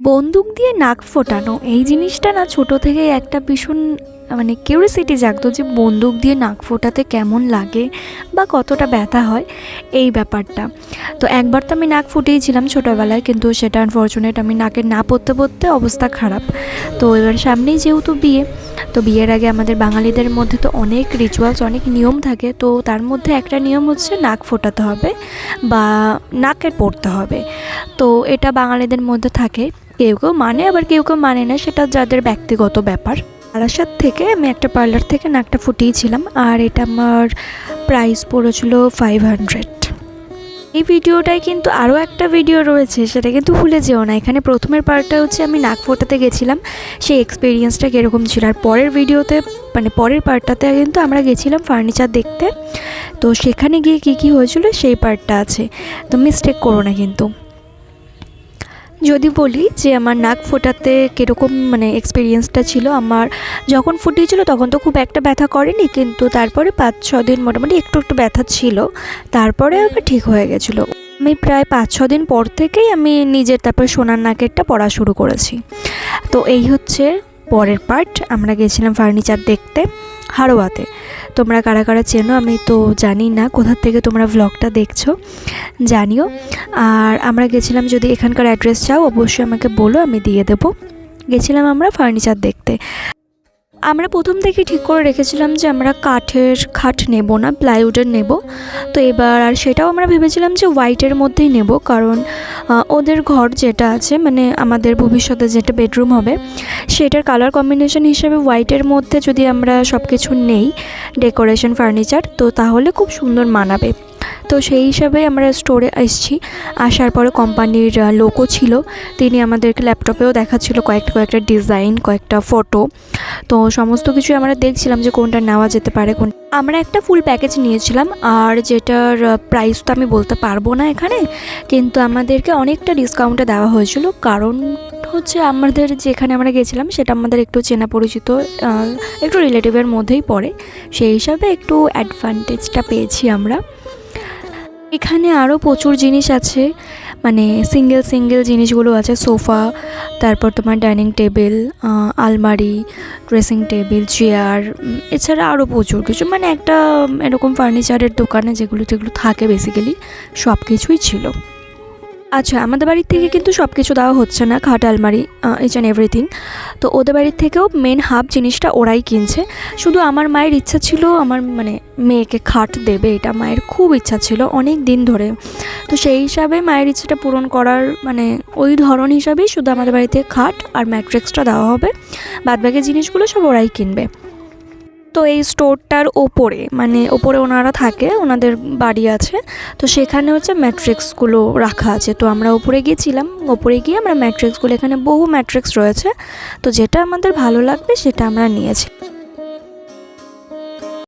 বন্দুক দিয়ে নাক ফোটানো, এই জিনিসটা না ছোট থেকে একটা ভীষণ মানে কিউরিসিটি জাগতো যে বন্দুক দিয়ে নাক ফোটাতে কেমন লাগে বা কতটা ব্যথা হয়, এই ব্যাপারটা। তো একবার তো আমি নাক ফুটিয়েছিলাম ছোটোবেলায়, কিন্তু সেটা আনফর্চুনেট আমি নাকে না পড়তে পড়তে অবস্থা খারাপ। তো এবার সামনেই যেহেতু বিয়ে, তো বিয়ের আগে আমাদের বাঙালিদের মধ্যে তো অনেক রিচুয়ালস অনেক নিয়ম থাকে, তো তার মধ্যে একটা নিয়ম হচ্ছে নাক ফোটাতে হবে বা নাকের পড়তে হবে। তো এটা বাঙালিদের মধ্যে থাকে। কেউ কেউ মানে আবার কেউ কেউ মানে না, সেটা যাদের ব্যক্তিগত ব্যাপার। বারাসাত থেকে আমি একটা পার্লার থেকে নাকটা ফুটিয়েছিলাম আর এটা আমার প্রাইস পড়েছিল ফাইভ হান্ড্রেড এই ভিডিওটায় কিন্তু আরও একটা ভিডিও রয়েছে, সেটা কিন্তু ভুলে যেও না। এখানে প্রথমের পার্টটা হচ্ছে আমি নাক ফোটাতে গেছিলাম, সেই এক্সপিরিয়েন্সটা কীরকম ছিল। আর পরের ভিডিওতে মানে পরের পার্টটাতে কিন্তু আমরা গেছিলাম ফার্নিচার দেখতে। তো সেখানে গিয়ে কী কী হয়েছিল, সেই পার্টটা আছে। তো মিস্টেক করো না কিন্তু। যদি বলি যে আমার নাক ফোটাতে কীরকম মানে এক্সপিরিয়েন্সটা ছিল, আমার যখন ফুটিয়েছিল তখন তো খুব একটা ব্যথা করেনি, কিন্তু তারপরে পাঁচ ছ দিন মোটামুটি একটু একটু ব্যথা ছিল। তারপরে আবার ঠিক হয়ে গেছিল। আমি প্রায় পাঁচ ছ দিন পর থেকেই আমি নিজের তারপরে সোনার নাকেরটা পড়া শুরু করেছি। তো এই হচ্ছে পরের পার্ট আমরা গেছিলাম ফার্নিচার দেখতে হাড়োয়াতে তোমরা কারা কারা চেনো? আমি তো জানি না কোথা থেকে তোমরা ভ্লগটা দেখছ, জানিও। আর আমরা গেছিলাম যদি এখানকার অ্যাড্রেস চাও, অবশ্যই আমাকে বলো, আমি দিয়ে দেবো। গেছিলাম আমরা ফার্নিচার দেখতে। আমরা প্রথম থেকে ঠিক করে রেখেছিলাম যে আমরা কাঠের খাট নেব না প্লাইউডের নেব। তো এবার আর সেটাও আমরা ভেবেছিলাম যে হোয়াইটের মধ্যেই নেব কারণ ওদের ঘর যেটা আছে মানে আমাদের ভবিষ্যতে যেটা বেডরুম হবে, সেটার কালার কম্বিনেশন হিসেবে হোয়াইটের মধ্যে যদি আমরা সব কিছু নেই ডেকোরেশন ফার্নিচার তো তাহলে খুব সুন্দর মানাবে। তো সেই হিসাবে আমরা স্টোরে এসেছি। আসার পরে কোম্পানির লোকও ছিল। তিনি আমাদেরকে ল্যাপটপেও দেখাচ্ছিল কয়েকটা কয়েকটা ডিজাইন কয়েকটা ফটো তো সমস্ত কিছু আমরা দেখছিলাম যে কোনটা নেওয়া যেতে পারে, কোন আমরা একটা ফুল প্যাকেজ নিয়েছিলাম। আর যেটার প্রাইস তো আমি বলতে পারব না এখানে। কিন্তু আমাদেরকে অনেকটা ডিসকাউন্টে দেওয়া হয়েছিল। কারণ হচ্ছে আমাদের যেখানে আমরা গেছিলাম, সেটা আমাদের একটু চেনা পরিচিত একটু রিলেটিভের মধ্যেই পড়ে। সেই হিসাবে একটু অ্যাডভান্টেজটা পেয়েছি আমরা। এখানে আরও প্রচুর জিনিস আছে মানে সিঙ্গেল সিঙ্গেল জিনিসগুলো আছে, সোফা, তারপর তোমার ডাইনিং টেবিল আলমারি ড্রেসিং টেবিল চেয়ার এছাড়া আরও প্রচুর কিছু মানে একটা এরকম ফার্নিচারের দোকানে যেগুলো যেগুলো থাকে বেসিক্যালি সব কিছুই ছিল। আচ্ছা আমাদের বাড়ির থেকে কিন্তু সব কিছু দেওয়া হচ্ছে না, খাট, আলমারি ইচ অ্যান্ড এভরিথিং তো ওদের বাড়ির থেকেও মেন হাব জিনিসটা ওরাই কিনছে। শুধু আমার মায়ের ইচ্ছা ছিল, আমার মানে মেয়েকে খাট দেবে, এটা মায়ের খুব ইচ্ছা ছিল অনেক দিন ধরে। তো সেই হিসাবে মায়ের ইচ্ছাটা পূরণ করার মানে ওই ধরন হিসাবেই শুধু আমাদের বাড়িতে খাট আর ম্যাট্রিক্সটা দেওয়া হবে। বাদবাকি জিনিসগুলো সব ওরাই কিনবে। তো এই স্টোরটার ওপরে মানে ওপরে ওনারা থাকে, ওনাদের বাড়ি আছে, তো সেখানে হচ্ছে ম্যাট্রিক্সগুলো রাখা আছে। তো আমরা ওপরে গিয়েছিলাম, ওপরে গিয়ে আমরা ম্যাট্রিক্সগুলো, এখানে বহু ম্যাট্রিক্স রয়েছে, তো যেটা আমাদের ভালো লাগবে সেটা আমরা নিয়েছি।